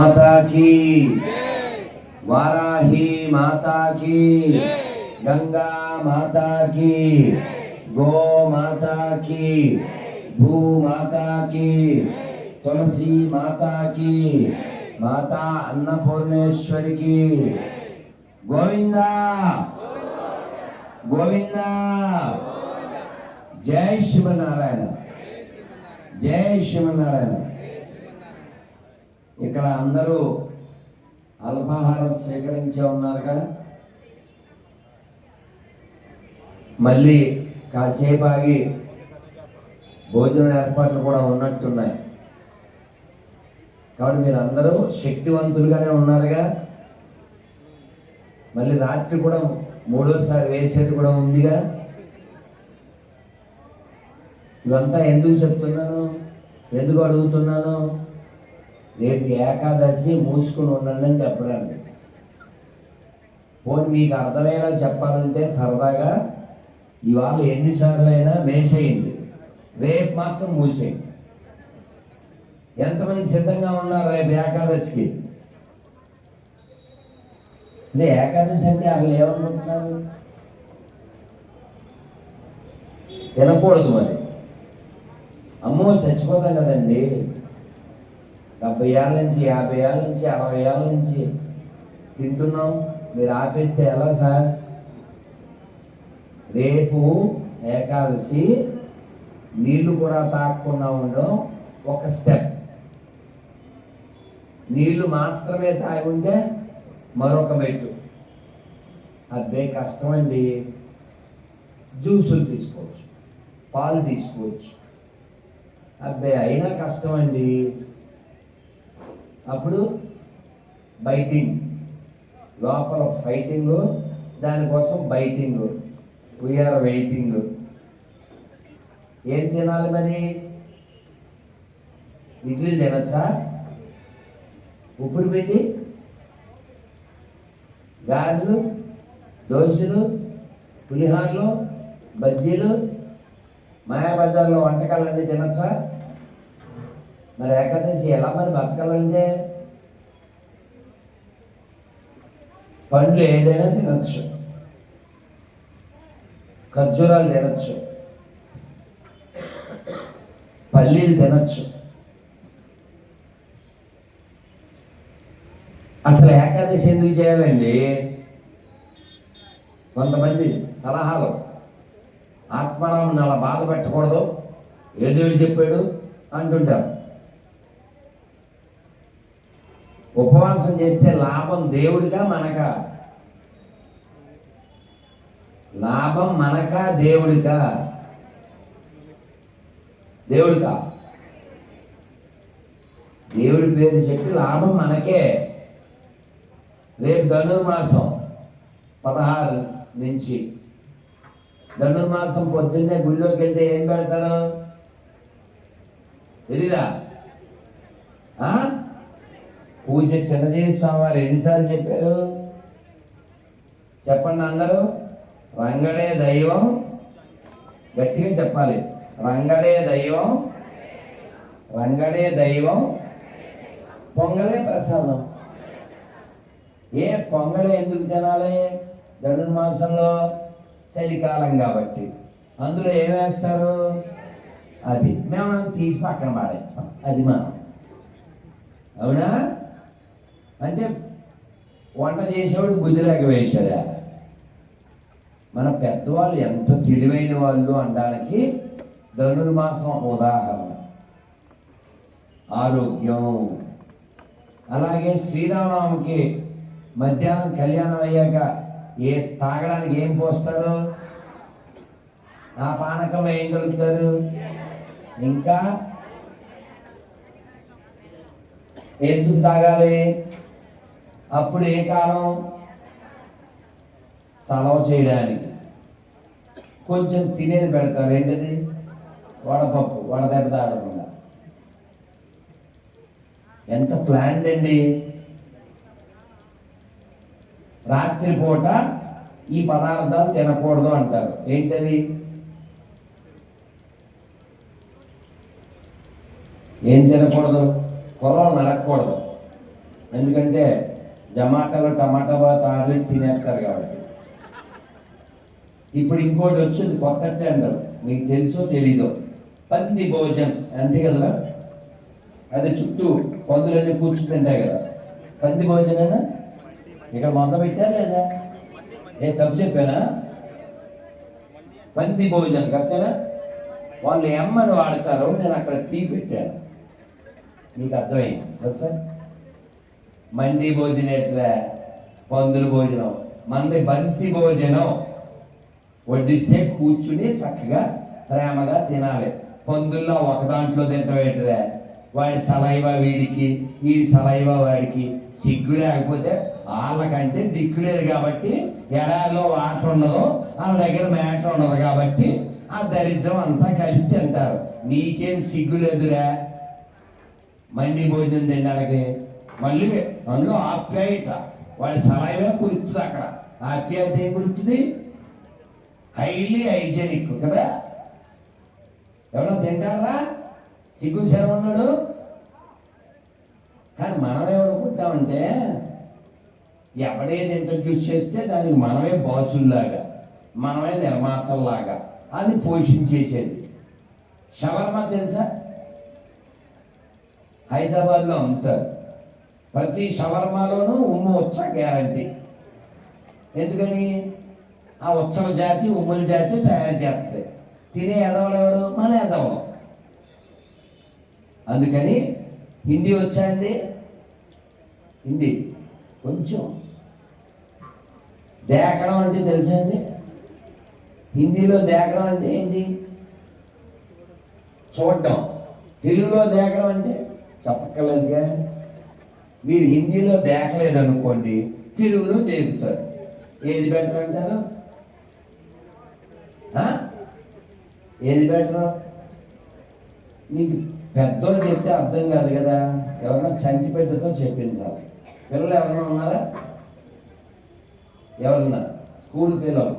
माता की। वाराही माता की। गंगा माता की। गो माता की। भू माता की। तुलसी माता की। माता अन्नपूर्णेश्वरी की। गोविंदा। गोविंदा। जय शिव नारायण। जय शिव नारायण। ఇక్కడ అందరూ అల్పాహారం స్వీకరించే ఉన్నారు కదా? మళ్ళీ కాసేపు ఆగి భోజన ఏర్పాట్లు కూడా ఉన్నట్టున్నాయి. కాబట్టి మీరు అందరూ శక్తివంతులుగానే ఉన్నారుగా. మళ్ళీ రాత్రి కూడా మూడోసారి వేసేది కూడా ఉందిగా. ఇవంతా ఎందుకు చెప్తున్నాను? ఎందుకు అడుగుతున్నాను? రేపు ఏకాదశి మూసుకుని ఉండండి అని చెప్పడానికి పోనీ మీకు అర్థమయ్యేలా చెప్పాలంటే సరదాగా ఇవాళ ఎన్నిసార్లు అయినా వేసేయండి రేపు మాత్రం మూసేయండి. ఎంతమంది సిద్ధంగా ఉన్నారు రేపు ఏకాదశికి? అంటే ఏకాదశి అంటే అసలు ఏమనుకుంటున్నారు? తినకూడదు మరి. అమ్మో చచ్చిపోతాం కదండి. డెబ్బై ఏళ్ళ నుంచి యాభై ఏళ్ళ నుంచి అరవై ఏళ్ళ నుంచి తింటున్నాం. మీరు ఆపేస్తే ఎలా సార్? రేపు ఏకాదశి నీళ్ళు కూడా తాగకుండా ఉండడం ఒక స్టెప్. నీళ్ళు మాత్రమే తాగి ఉంటే మరొక మెట్టు. అదే కష్టమండి. జ్యూసులు తీసుకోవచ్చు పాలు తీసుకోవచ్చు. అబ్బే అయినా కష్టం అండి అప్పుడు బైటింగ్. లోపల ఫైటింగ్ దానికోసం బైటింగ్. వీఆర్ వెయిటింగ్ ఏం తినాలి మరి? ఇడ్లీ తినచ్చా? ఉప్పుడు పిండి గారెలు దోశలు పులిహార్లు బజ్జీలు మాయాబజార్లో వంటకాలన్నీ తినచ్చా? మరి ఏకాదశి ఎలా మరి బతకాలంటే? పండ్లు ఏదైనా తినచ్చు. ఖర్జూరాలు తినచ్చు. పల్లీలు తినచ్చు. అసలు ఏకాదశి ఎందుకు చేయాలండి? కొంతమంది సలహాలు. ఆత్మరాముని అలా బాధ పెట్టకూడదు. ఏదో చెప్పాడు అంటుంటారు. ఉపవాసం చేస్తే లాభం దేవుడిగా మనక? లాభం మనక దేవుడిగా దేవుడిగా దేవుడి పేరు చెప్పి లాభం మనకే. రేపు ధనుర్మాసం పదహారు నుంచి. ధనుర్మాసం పొద్దున్నే గుళ్ళోకి వెళ్తే ఏం పెడతారు? తెలీదా? ఆ? పూజ చిన్నజీవి స్వామి వారు ఎన్నిసార్లు చెప్పారు? చెప్పండి అందరూ. రంగడే దైవం. గట్టిగా చెప్పాలి. రంగడే దైవం. రంగడే దైవం. పొంగలే ప్రసాదం. ఏ పొంగలే ఎందుకు తినాలి? ధనుర్మాసంలో చలికాలం కాబట్టి. అందులో ఏం వేస్తారు? అది. మేము తీసి పక్కన పాడేస్తాం అది మనం. అవునా? అంటే వంట చేసేవాడు బుద్ధి లేక వేశాడా మన పెద్దవాళ్ళు ఎంత తెలివైన వాళ్ళు అనడానికి ధనుర్మాసం ఉదాహరణ. ఆరోగ్యం. అలాగే శ్రీరామనవమికి మధ్యాహ్నం కళ్యాణం అయ్యాక ఏ తాగడానికి ఏం పోస్తారు? ఆ పానకంలో ఏం కలుపుతారు? ఇంకా? ఎందుకు తాగాలి? అప్పుడు ఏ కాలం చలవ చేయడానికి. కొంచెం తినేది పెడతారు ఏంటది వడపప్పు వడదెబ్బ తాగకుండా. ఎంత ప్లాండ్ అండి. రాత్రిపూట ఈ పదార్థాలు తినకూడదు అంటారు. ఏంటది? ఏం తినకూడదు? పొలం నడకూడదు ఎందుకంటే జమాటాలో టమాటా బాత్ ఆడలేదు తినేస్తారు కాబట్టి. ఇప్పుడు ఇంకోటి వచ్చింది కొత్త టెండర్. మీకు తెలుసో తెలీదో? పంది భోజనం. అంతే కదా? అది చుట్టూ పందులన్నీ కూర్చుంటుంటాయి కదా? పంది భోజనేనా ఇక్కడ మొదలు పెట్టారు లేదా? ఏ తప్పు చెప్పానా? పంది భోజనం కరెక్టేనా? వాళ్ళు ఎమ్మని వాడతారు నేను అక్కడ టీ పెట్టాను. మీకు అర్థమైంది సార్? మంది భోజనం ఎట్లా పందుల భోజనం. మంది బంతి భోజనం వడ్డిస్తే కూర్చుని చక్కగా ప్రేమగా తినాలి. పందుల్లో ఒక దాంట్లో తింటాం ఏంటిదే వాడి సలైవ వీడికి వీడి సలైవ వాడికి సిగ్గు లేకపోతే వాళ్ళకంటే దిక్కులేదు కాబట్టి ఎడారిలో వాటర్ ఉండదు వాళ్ళ దగ్గర మేట ఉండదు కాబట్టి ఆ దరిద్రం అంతా కలిసి తింటారు. నీకేం సిగ్గు లేదురా? మండి భోజనం తినడానికి మళ్ళీ అందులో ఆప్యాయత. వాళ్ళ సమయమే కురుతుంది అక్కడ. ఆప్యాయత ఏం కురుతుంది హైలీ హైజెనిక్ కదా? ఎవరో తింటారా? చిక్కు శరం ఉన్నాడు? కానీ మనం ఏమనుకుంటామంటే ఎవడేది ఇంట్రడ్యూస్ చేస్తే దానికి మనమే బాసుల్లాగా మనమే నిర్మాతల్లాగా అది పోషించేసేది షవర్మ తెలుసా? హైదరాబాద్లో అమ్ముతారు. ప్రతి షవర్మాలోనూ ఉమ్ము వచ్చ గ్యారంటీ. ఎందుకని? ఆ ఉత్సవ జాతి ఉమ్మల జాతి తయారు చేస్తుంది. తినే ఎదవలు ఎవరు? మన ఎదవలు. అందుకని హిందీ వచ్చా అండి? హిందీ. కొంచెం. దేకడం అంటే తెలుసా అండి? హిందీలో దేకడం అంటే ఏంటి? చూడడం. తెలుగులో దేకడం అంటే చెప్పక్కర్లేదుగా. మీరు హిందీలో దేకలేదు అనుకోండి తెలుగులో దేకుతారు ఏది బెటర్ అంటారు? ఏది బెటర్? మీకు పెద్దోళ్ళు చెప్తే అర్థం కాదు కదా. ఎవరన్నా చంటి పెద్దతో చెప్పించాలి పిల్లలు ఎవరన్నా ఉన్నారా? ఎవరన్నా స్కూల్ పిల్లలు.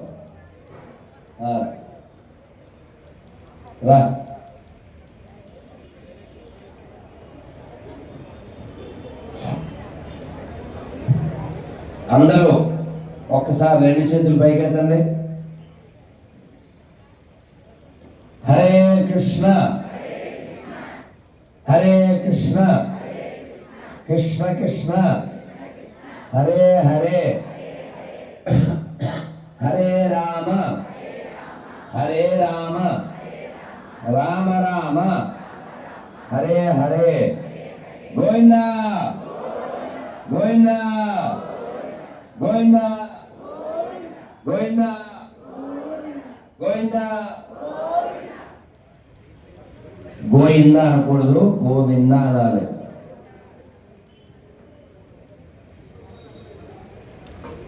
రా. అందరూ ఒక్కసారి రెండు చేతులు పైకెత్తండి. హరే కృష్ణ. హరే కృష్ణ. కృష్ణ కృష్ణ. హరే హరే. హరే రామ. హరే రామ. రామ రామ. హరే హరే. గోవిందా. గోవిందా. గోవిందా. గోవిందా. గోవిందా. గోవింద అనకూడదు గోవింద అనాలి.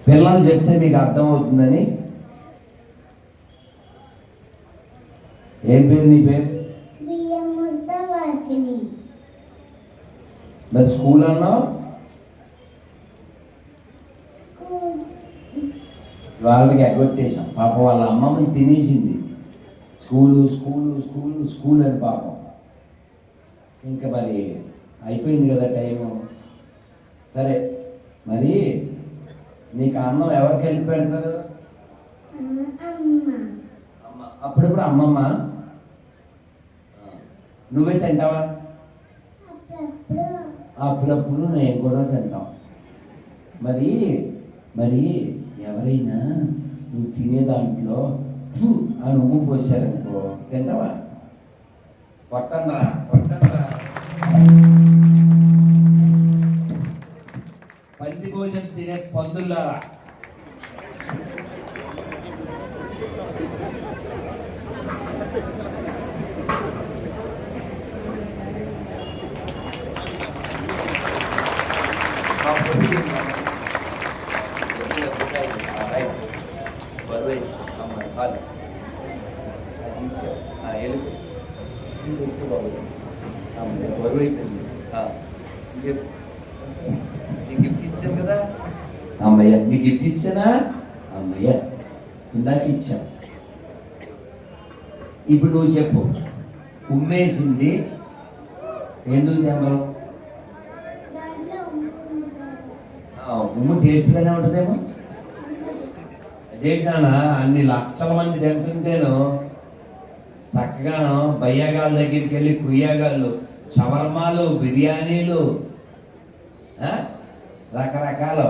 పిల్లలు చెప్తే మీకు అర్థమవుతుందని. ఏం పేరు నీ పేరు? మరి స్కూల్ అన్నావు? వాళ్ళకి ఎగ్గొట్టేశాం. పాపం వాళ్ళ అమ్మమ్మని తినేసింది. స్కూలు స్కూలు స్కూలు స్కూల్ అని పాపం. ఇంకా మరి అయిపోయింది కదా టైము. సరే మరి నీకు అన్నం ఎవరికి వెళ్ళి పెడతారు? అప్పుడప్పుడు అమ్మమ్మ? నువ్వే తింటావా? అప్పుడప్పుడు నేను కూడా తింటాం. మరి మరి ఎవరైనా నువ్వు తినే దాంట్లో "ఫు" అని ఉమ్ము పోసారనుకో తింటావా? కొట్టండ్రా కొట్టండ్రా. పంది భోజనం తినే పందులారా ఇచ్చాను కదా. అమ్మయ్య నీకు గిఫ్ట్ ఇచ్చానా? అమ్మయ్య ఇందాక ఇచ్చాం. ఇప్పుడు నువ్వు చెప్పు. ఉమ్మేసింది. ఎందుకు ఉమ్ము ఉమ్ము టేస్ట్గానే ఉంటుందేమో? అదేంటానా అన్ని లక్షల మంది తింటుంటేను చక్కగా బయ్యగాళ్ళ దగ్గరికి వెళ్ళి కుయ్యగాళ్ళు షవర్మాలు బిర్యానీలు రకరకాల రకరకాలు.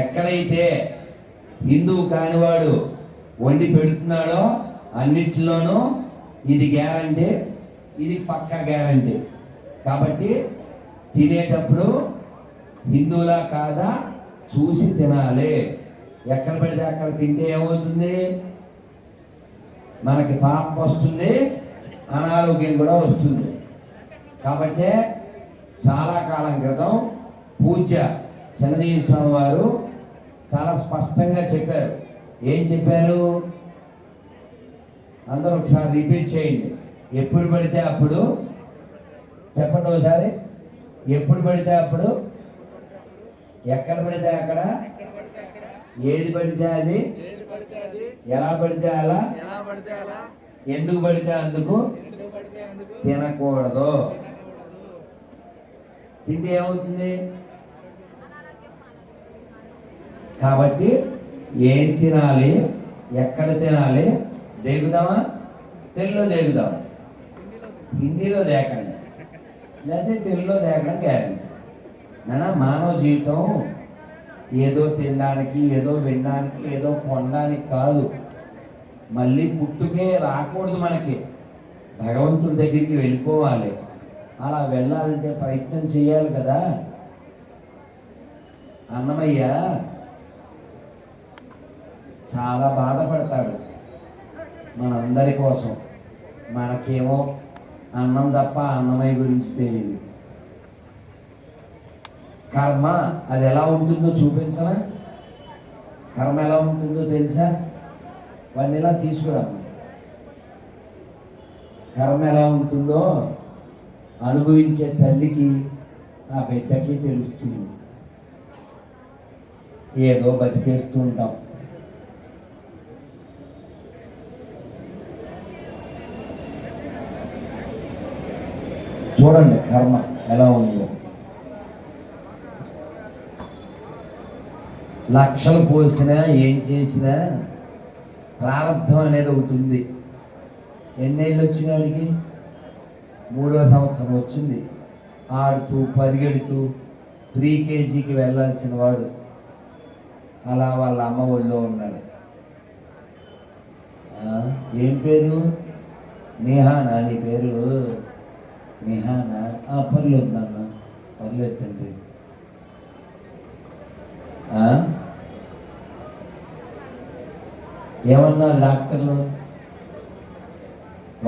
ఎక్కడైతే హిందువు కానివాడు వండి పెడుతున్నాడో అన్నిటిలోనూ ఇది గ్యారంటీ ఇది పక్కా గ్యారంటీ. కాబట్టి తినేటప్పుడు హిందువులా కాదా చూసి తినాలి. ఎక్కడ పడితే అక్కడ తింటే ఏమవుతుంది? మనకి పాపం వస్తుంది అనారోగ్యం కూడా వస్తుంది. కాబట్టి చాలా కాలం క్రితం పూజ చంద్రజీవి స్వామి వారు చాలా స్పష్టంగా చెప్పారు. ఏం చెప్పారు? అందరూ ఒకసారి రిపీట్ చేయండి. ఎప్పుడు పడితే అప్పుడు? చెప్పండి ఒకసారి. ఎప్పుడు పడితే అప్పుడు? ఎక్కడ పడితే అక్కడ? ఏది పడితే అది? ఎలా పడితే అలా? ఎలా పడితే అలా? ఎందుకు పడితే అందుకు? తినకూడదు. తింటే ఏమవుతుంది? కాబట్టి ఏం తినాలి? ఎక్కడ తినాలి? దేగుదామా? తెలుగులో దేగుదాం. హిందీలో దేకండి. లేకపోతే తెలుగులో దేకడం గ్యారెంటీ నాన్న మానవ జీవితం ఏదో తినడానికి ఏదో వినడానికి ఏదో కొనడానికి కాదు. మళ్ళీ పుట్టుకే రాకూడదు మనకి. భగవంతుడి దగ్గరికి వెళ్ళిపోవాలి. అలా వెళ్ళాలంటే ప్రయత్నం చేయాలి కదా. అన్నమయ్య చాలా బాధపడతాడు మనందరి కోసం. మనకేమో అన్నం తప్ప అన్నమయ్య గురించి తెలియదు. కర్మ అది ఎలా ఉంటుందో చూపించనా? కర్మ ఎలా ఉంటుందో తెలుసా? వాడిని ఎలా తీసుకురా. కర్మ ఎలా ఉంటుందో అనుభవించే తల్లికి ఆ బిడ్డకి తెలుస్తుంది. ఏదో బతికేస్తూ ఉంటాం. చూడండి కర్మ ఎలా ఉందో. లక్షలు పోసినా ఏం చేసినా ప్రారంభం అనేది ఒకటి ఉంది. ఎన్నేళ్ళు వచ్చిన వాడికి మూడో సంవత్సరం వచ్చింది. ఆడుతూ పరిగెడుతూ త్రీ కేజీకి వెళ్ళాల్సిన వాడు అలా వాళ్ళ అమ్మ ఒళ్ళో ఉన్నాడు. ఏం పేరు? నేహానా నీ పేరు? నేహానా? పర్లేదు నాన్న. పర్లేదు తండ్రి ఆ? ఏమన్నారు డాక్టర్లు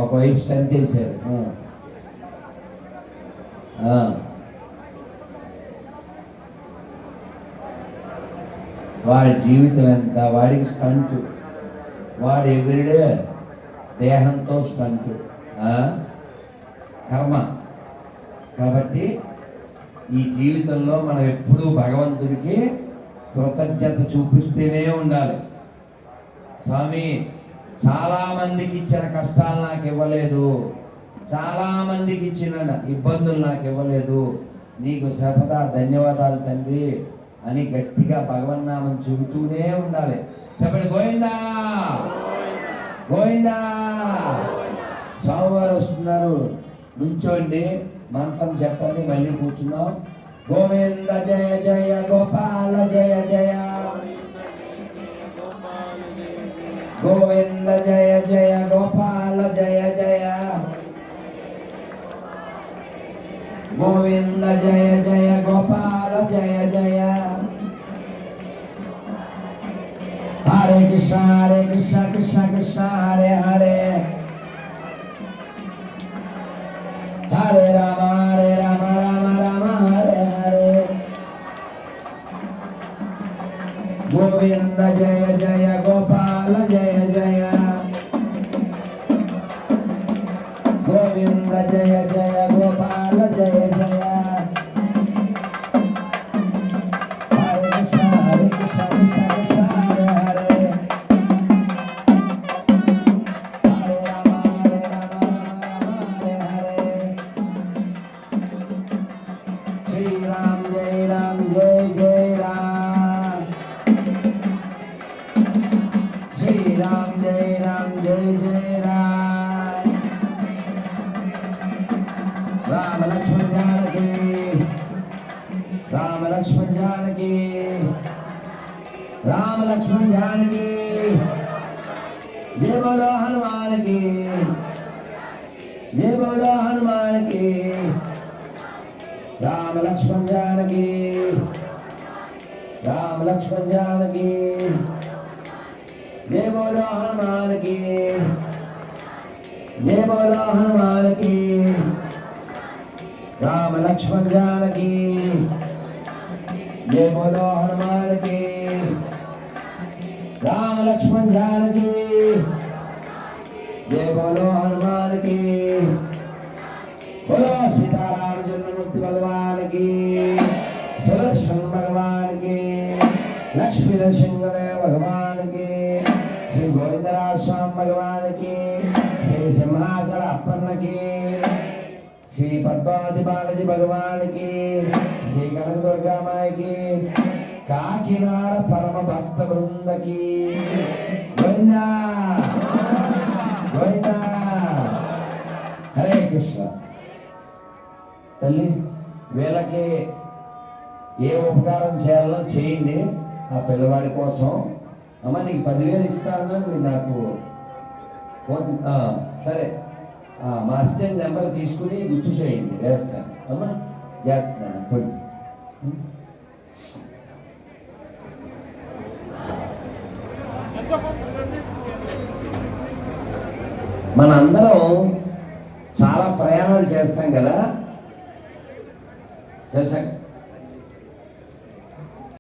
ఒకవైపు స్టంట్ వేశారు వాడి జీవితం ఎంత? వాడికి స్టంట్. వాడు ఎవ్రీడే దేహంతో స్టంట్. కర్మ. కాబట్టి ఈ జీవితంలో మనం ఎప్పుడూ భగవంతుడికి కృతజ్ఞత చూపిస్తూనే ఉండాలి. స్వామి చాలా మందికి ఇచ్చిన కష్టాలు నాకు ఇవ్వలేదు చాలా మందికి ఇచ్చిన ఇబ్బందులు నాకు ఇవ్వలేదు నీకు శపథ ధన్యవాదాలు తండ్రి అని గట్టిగా భగవన్నామం చెబుతూనే ఉండాలి. చెప్పండి గోవిందా? గోవిందా? స్వామివారు వస్తున్నారు. నుంచోండి మంత్రం చెప్పండి మళ్ళీ కూర్చున్నాం. గోవింద జయ జయ గోపాల జయ జయ. గోవింద జయ జయ గోపాల జయ జయ గోవింద జయ జయ గోపాల జయ జయ హరే కృష్ణ హరే కృష్ణ కృష్ణ కృష్ణ హరే హరే హరే రామ लक्ष्मण जानकी। राम लक्ष्मण जानकी। जय बोलो हनुमान की जय बोलो हनुमान की राम लक्ष्मण जानकी। जय बोलो हनुमान की राम लक्ष्मण जानकी। जय बोलो हनुमान की बोलो सीताराम चंद्रमूर्ति भगवान। లక్ష్మీల సింగల భగవానికి శ్రీ గోవిందరాజ స్వామి భగవానికి శ్రీ సింహాచల అప్పన్నకి శ్రీ పద్మావతి బాలజీ భగవానికి శ్రీ కనక దుర్గామాయికి కాకినాడ పరమ భక్త బృందకి. హరే కృష్ణ. తల్లి వీళ్ళకి ఏ ఉపకారం చేయాలో చేయండి. ఆ పిల్లవాడి కోసం అమ్మ నీకు పదివేలు ఇస్తాను మీరు నాకు ఫోన్ సరే ఆ, మా నెంబర్ తీసుకుని గుర్తు చేయండి వేస్తాను. అమ్మా చేస్తాను కొన్ని మనందరం చాలా ప్రయాణాలు చేస్తాం కదా? చేశాం